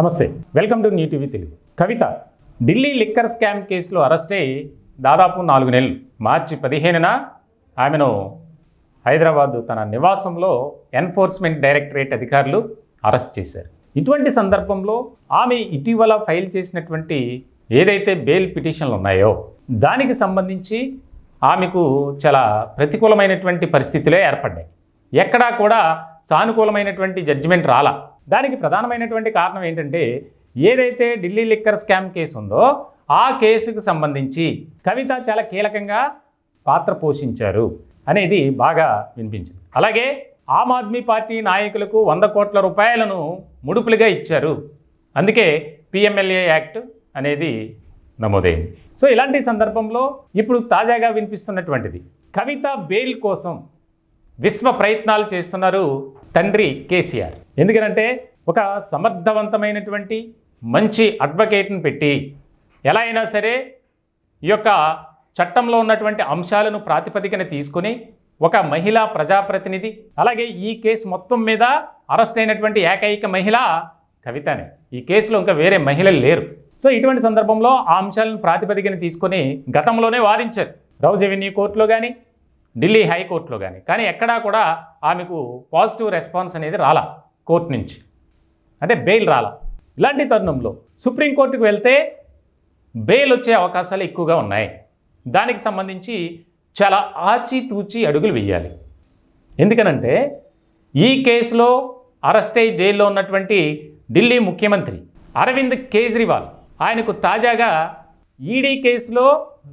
నమస్తే welcome to new TV Telugu. Kavitha Delhi liquor scam కేసులో arrest అయి దాదాపు నాలుగు నెలలు. మార్చి పదిహేనున ఆమెను హైదరాబాద్ తన నివాసంలో ఎన్ఫోర్స్మెంట్ డైరెక్టరేట్ అధికారులు అరెస్ట్ చేశారు. ఇటువంటి సందర్భంలో ఆమె ఇటీవల ఫైల్ చేసినటువంటి ఏదైతే బెయిల్ పిటిషన్లు ఉన్నాయో దానికి సంబంధించి ఆమెకు చాలా ప్రతికూలమైనటువంటి పరిస్థితులే ఏర్పడ్డాయి. ఎక్కడా కూడా సానుకూలమైనటువంటి జడ్జిమెంట్ రాలా. దానికి ప్రధానమైనటువంటి కారణం ఏంటంటే ఏదైతే ఢిల్లీ లిక్కర్ స్కామ్ కేసు ఉందో ఆ కేసుకు సంబంధించి కవిత చాలా కీలకంగా పాత్ర పోషించారు అనేది బాగా వినిపించింది. అలాగే ఆమ్ ఆద్మీ పార్టీ నాయకులకు వంద కోట్ల రూపాయలను ముడుపులుగా ఇచ్చారు. అందుకే పిఎంఎల్ఏ యాక్ట్ అనేది నమోదైంది. సో ఇలాంటి సందర్భంలో ఇప్పుడు తాజాగా వినిపిస్తున్నటువంటిది కవిత బెయిల్ కోసం విశ్వ ప్రయత్నాలు చేస్తున్నారు తండ్రి కేసీఆర్. ఎందుకనంటే ఒక సమర్థవంతమైనటువంటి మంచి అడ్వకేట్ని పెట్టి ఎలా అయినా సరే ఈ యొక్క చట్టంలో ఉన్నటువంటి అంశాలను ప్రాతిపదికన తీసుకొని ఒక మహిళా ప్రజాప్రతినిధి అలాగే ఈ కేసు మొత్తం మీద అరెస్ట్ అయినటువంటి ఏకైక మహిళ కవితనే. ఈ కేసులో ఇంకా వేరే మహిళలు లేరు. సో ఇటువంటి సందర్భంలో ఆ అంశాలను ప్రాతిపదికన తీసుకొని గతంలోనే వాదించారు. రౌజ్ రెవెన్యూ కోర్టులో కానీ ఢిల్లీ హైకోర్టులో కానీ కానీ ఎక్కడా కూడా ఆమెకు పాజిటివ్ రెస్పాన్స్ అనేది రాలా కోర్టు నుంచి. అంటే బెయిల్ రాలా. ఇలాంటి తరుణంలో సుప్రీంకోర్టుకు వెళ్తే బెయిల్ వచ్చే అవకాశాలు ఎక్కువగా ఉన్నాయి. దానికి సంబంధించి చాలా ఆచితూచి అడుగులు వేయాలి. ఎందుకనంటే ఈ కేసులో అరెస్ట్ అయి జైల్లో ఉన్నటువంటి ఢిల్లీ ముఖ్యమంత్రి అరవింద్ కేజ్రీవాల్ ఆయనకు తాజాగా ఈడీ కేసులో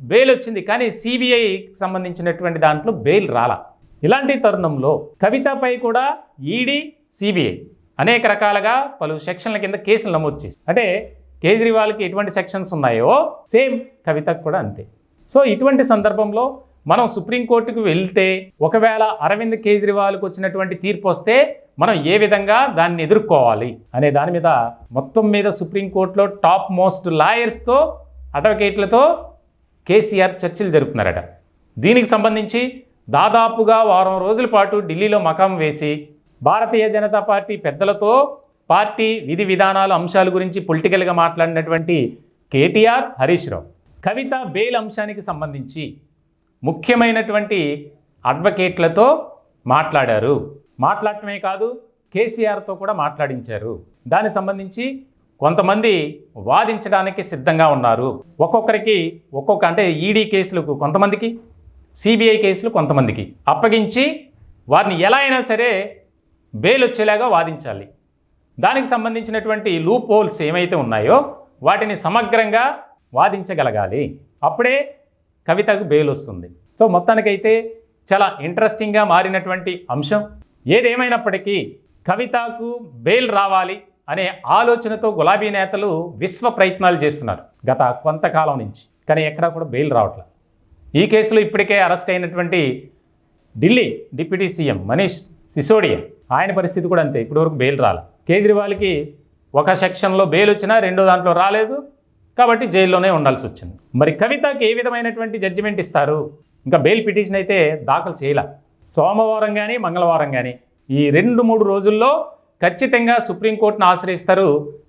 బెయిల్ వచ్చింది కానీ సిబిఐకి సంబంధించినటువంటి దాంట్లో బెయిల్ రాలా. ఇలాంటి తరుణంలో కవితపై కూడా ఈడీ సిబిఐ అనేక రకాలుగా పలు సెక్షన్ల కింద కేసులు నమోదు చేసి అంటే కేజ్రీవాల్కి ఎటువంటి సెక్షన్స్ ఉన్నాయో సేమ్ కవితకు కూడా అంతే. సో ఇటువంటి సందర్భంలో మనం సుప్రీంకోర్టుకు వెళ్తే ఒకవేళ అరవింద్ కేజ్రీవాల్కి వచ్చినటువంటి తీర్పు వస్తే మనం ఏ విధంగా దాన్ని ఎదుర్కోవాలి అనే దాని మీద మొత్తం మీద సుప్రీంకోర్టులో టాప్ మోస్ట్ లాయర్స్తో అడ్వకేట్లతో కేసీఆర్ చర్చలు జరుపుతున్నారట. దీనికి సంబంధించి దాదాపుగా వారం రోజుల పాటు ఢిల్లీలో మకాం వేసి భారతీయ జనతా పార్టీ పెద్దలతో పార్టీ విధి విధానాల అంశాల గురించి పొలిటికల్గా మాట్లాడినటువంటి కేటీఆర్ హరీష్ రావు. కవిత బెయిల్ అంశానికి సంబంధించి ముఖ్యమైనటువంటి అడ్వకేట్లతో మాట్లాడారు. మాట్లాడటమే కాదు కేసీఆర్తో కూడా మాట్లాడించారు. దానికి సంబంధించి కొంతమంది వాదించడానికి సిద్ధంగా ఉన్నారు. ఒక్కొక్కరికి ఒక్కొక్క అంటే ఈడీ కేసులకు కొంతమందికి సిబిఐ కేసులు కొంతమందికి. అప్పగించి వారిని ఎలా అయినా సరే బెయిల్ వచ్చేలాగా వాదించాలి. దానికి సంబంధించినటువంటి లూప్ హోల్స్ ఏమైతే ఉన్నాయో వాటిని సమగ్రంగా వాదించగలగాలి. అప్పుడే కవితకు బెయిల్ వస్తుంది సో మొత్తానికైతే చాలా ఇంట్రెస్టింగ్గా మారినటువంటి అంశం. ఏదేమైనప్పటికీ కవితకు బెయిల్ రావాలి. అనే ఆలోచనతో గులాబీ నేతలు విశ్వ ప్రయత్నాలు చేస్తున్నారు గత కొంతకాలం నుంచి. కానీ ఎక్కడా కూడా బెయిల్ రావట్లేదు ఈ కేసులో ఇప్పటికే అరెస్ట్ అయినటువంటి ఢిల్లీ డిప్యూటీ సీఎం మనీష్ సిసోడియా ఆయన పరిస్థితి కూడా అంతే. ఇప్పటివరకు బెయిల్ రాలే. కేజ్రీవాల్కి ఒక సెక్షన్లో బెయిల్ వచ్చినా రెండో దాంట్లో రాలేదు. కాబట్టి జైల్లోనే ఉండాల్సి వచ్చింది. మరి కవితకి ఏ విధమైనటువంటి జడ్జిమెంట్ ఇస్తారు? ఇంకా బెయిల్ పిటిషన్ అయితే దాఖలు చేయలే. సోమవారం కానీ మంగళవారం కానీ ఈ రెండు మూడు రోజుల్లో ఖచ్చితంగా సుప్రీంకోర్టును ఆశ్రయిస్తారు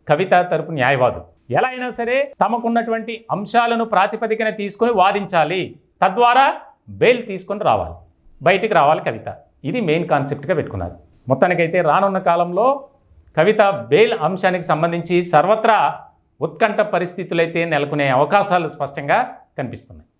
కవిత తరపు న్యాయవాదు ఎలా అయినా సరే తమకున్నటువంటి అంశాలను ప్రాతిపదికన తీసుకొని వాదించాలి. తద్వారా బెయిల్ తీసుకొని రావాలి. బయటికి రావాలి కవిత. ఇది మెయిన్ కాన్సెప్ట్గా పెట్టుకున్నారు. మొత్తానికైతే రానున్న కాలంలో కవిత బెయిల్ అంశానికి సంబంధించి సర్వత్రా ఉత్కంఠ పరిస్థితులైతే నెలకొనే అవకాశాలు స్పష్టంగా కనిపిస్తున్నాయి.